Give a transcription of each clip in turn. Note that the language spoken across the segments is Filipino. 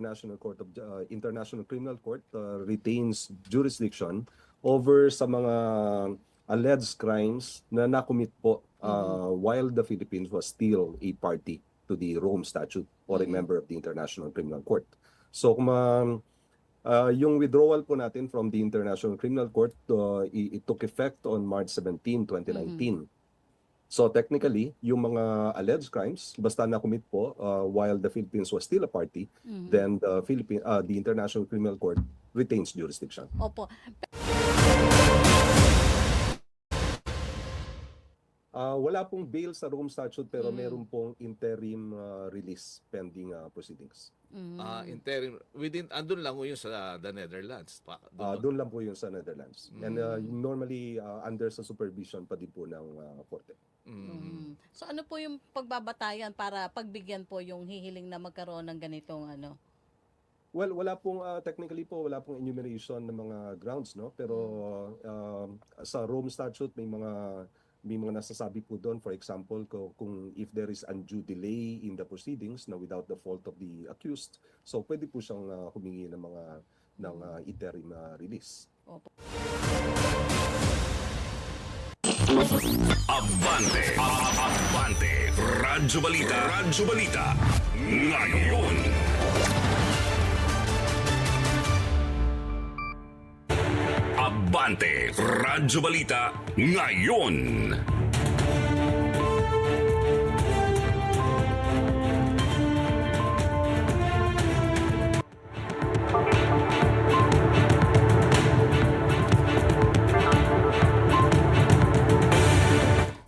International Court of uh, International Criminal Court uh, retains jurisdiction over sa mga alleged crimes na nakumit po uh, while the Philippines was still a party to the Rome Statute or a Mhm. member of the International Criminal Court. So kung ma- uh, yung withdrawal po natin from the International Criminal Court, uh, i- it took effect on March 17, 2019. So technically, yung mga alleged crimes, basta na-commit po uh, while the Philippines was still a party, Mhm. then the Philippine uh, the International Criminal Court retains jurisdiction. Opo. Uh, wala pong bail sa Rome Statute pero Mm. meron pong interim uh, release pending uh, proceedings. Mhm. Ah, interim within andun lang ho yun sa the Netherlands. Pa, doon Uh, doon lang po yun sa Netherlands. And uh, Mm. normally uh, under sa supervision pa din po ng uh, korte. So ano po yung pagbabatayan para pagbigyan po yung hihiling na magkaroon ng ganitong ano? Well, wala pong uh, technically po wala pong enumeration ng mga grounds, no? Pero um, sa Rome Statute may mga may mga nasasabi po doon for example kung, kung if there is undue delay in the proceedings na without the fault of the accused, so pwede po siyang uh, humingi ng mga ng uh, interim uh, release. Opo. Abante, Abante, Radyo Balita, Radyo Balita, ngayon. Abante, Radyo Balita, ngayon.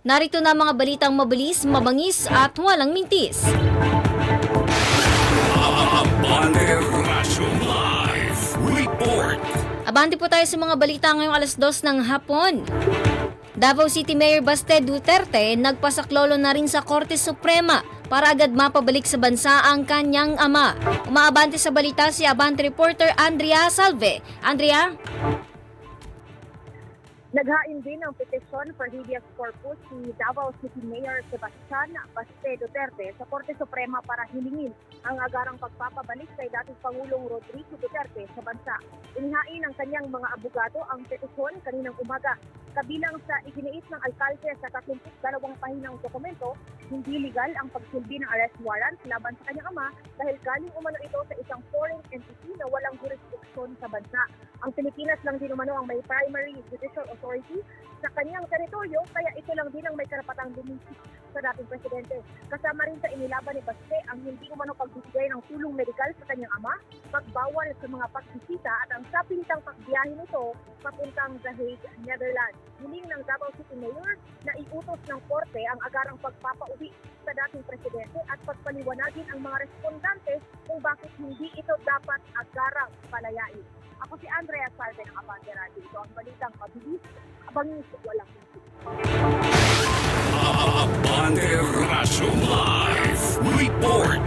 Narito na mga balitang mabilis, mabangis at walang mintis. Abante po tayo sa mga balita ngayong alas dos ng hapon. Davao City Mayor Baste Duterte nagpasaklolo na rin sa Korte Suprema para agad mapabalik sa bansa ang kanyang ama. Umaabante sa balita si Abante reporter Andrea Salve. Andrea? Naghain din ng petisyon for habeas corpus si Davao City Mayor Sebastian Baste Duterte sa Korte Suprema para hilingin ang agarang pagpapabalik kay dating Pangulong Rodrigo Duterte sa bansa. Inihain ng kanyang mga abogado ang petisyon kaninang umaga. Kabilang sa iginiit ng alkalde sa 32 pahinang dokumento, hindi legal ang pagsilbi ng arrest warrant laban sa kanyang ama dahil galing umano ito sa isang foreign entity na walang jurisdiction sa bansa. Ang Pilipinas lang din umano ang may primary judicial authority sa kanyang teritoryo kaya ito lang din ang may karapatang lumisik sa dating presidente. Kasama rin sa inilaban ni Baste ang hindi umano pagbibigay ng tulong medikal sa kanyang ama, pagbawal sa mga pagbisita at ang sapilitang pagbiyahe nito papuntang The Hague, Netherlands. Hiling ng Davao City Mayor na iutos ng korte ang agarang pagpapauwi sa dating presidente at pagpaliwanagin ang mga respondante kung bakit hindi ito dapat agarang palayain. Ako si Andrea Salve ng Abante Radio. Ito ang balitang mabilis, abangis, walang mintis. Abante Radyo Live Report.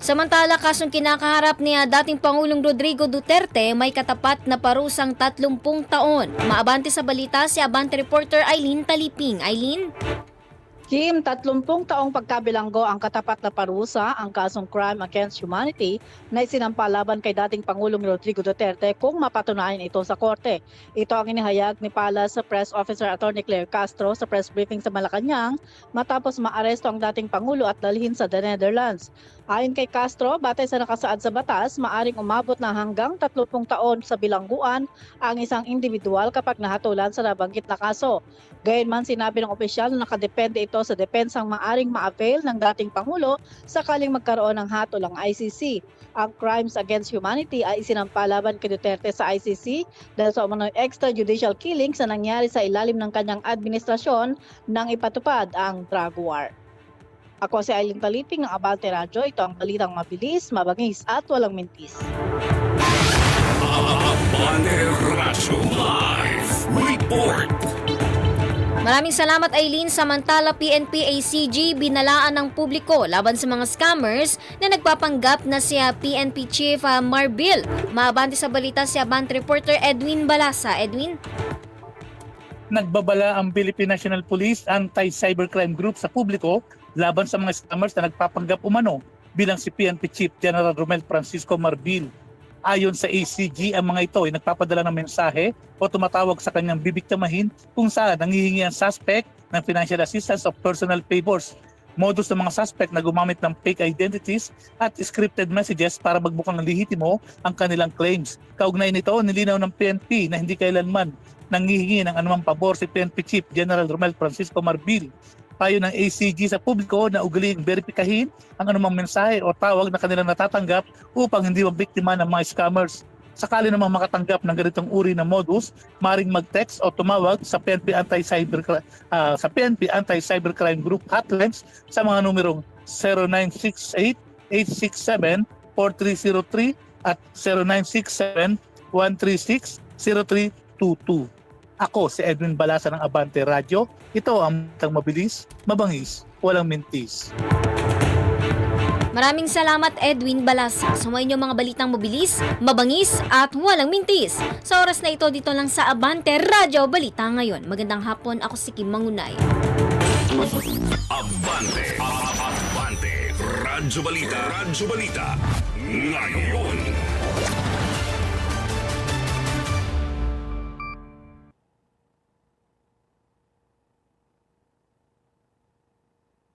Samantala, kasong kinakaharap ni ah, dating Pangulong Rodrigo Duterte may katapat na parusang 30 taon. Maabante sa balita si Abante reporter Eileen Taliping. Eileen? Kim, 30 taong pagkabilanggo ang katapat na parusa ang kasong crime against humanity na isinampa laban kay dating Pangulong Rodrigo Duterte kung mapatunayan ito sa korte. Ito ang inihayag ni Palace sa Press Officer Attorney Claire Castro sa press briefing sa Malacanang matapos maaresto ang dating Pangulo at dalhin sa the Netherlands. Ayon kay Castro, batay sa nakasaad sa batas, maaring umabot na hanggang 30 taon sa bilangguan ang isang individual kapag nahatulan sa nabanggit na kaso. Gayunman sinabi ng opisyal na nakadepende ito sa depensang maaring ma-avail ng dating Pangulo sakaling magkaroon ng hatol ang ICC. Ang crimes against humanity ay isinampa laban kay Duterte sa ICC dahil sa umano'y extrajudicial killings na nangyari sa ilalim ng kanyang administrasyon nang ipatupad ang drug war. Ako si Aileen Taliping ng Abante Radyo. Ito ang balitang mabilis, mabangis at walang mintis. Abante Radyo Live Report. Maraming salamat Eileen. Samantala PNP ACG binalaan ng publiko laban sa mga scammers na nagpapanggap na si ah, PNP Chief ah, Marbil. Maabante sa balita si Abante reporter Edwin Balasa. Edwin? nagbabala ang Philippine National Police Anti-Cybercrime Group sa publiko laban sa mga scammers na nagpapanggap umano bilang si PNP Chief General Romel Francisco Marbil. Ayon sa ACG, ang mga ito ay nagpapadala ng mensahe o tumatawag sa kanyang bibiktimahin kung saan nangihingi ang suspect ng financial assistance of personal favors. Modus ng mga suspect na gumamit ng fake identities at scripted messages para magbukang lihitimo ang kanilang claims. Kaugnay nito, nilinaw ng PNP na hindi kailanman nangihingi ng anumang pabor si PNP Chief General Romel Francisco Marbil. Payo ng ACG sa publiko na ugaling verifikahin ang anumang mensahe o tawag na kanilang natatanggap upang hindi mabiktima ng mga scammers. Sakali namang makatanggap ng ganitong uri ng modus, maring mag-text o tumawag sa PNP Anti-Cyber ah, sa PNP Anti-Cybercrime Group hotlines sa mga numerong 0968-867-4303 at 0967-136-0322. Ako si Edwin Balasa ng Abante Radio. Ito ang tang mabilis, mabangis, walang mintis. Maraming salamat Edwin Balasa. Sumayin niyo mga balitang mabilis, mabangis at walang mintis. Sa oras na ito dito lang sa Abante Radyo Balita ngayon. Magandang hapon, ako si Kim Mangunay. Abante. Abante. Radyo Balita. Radyo Balita. Ngayon.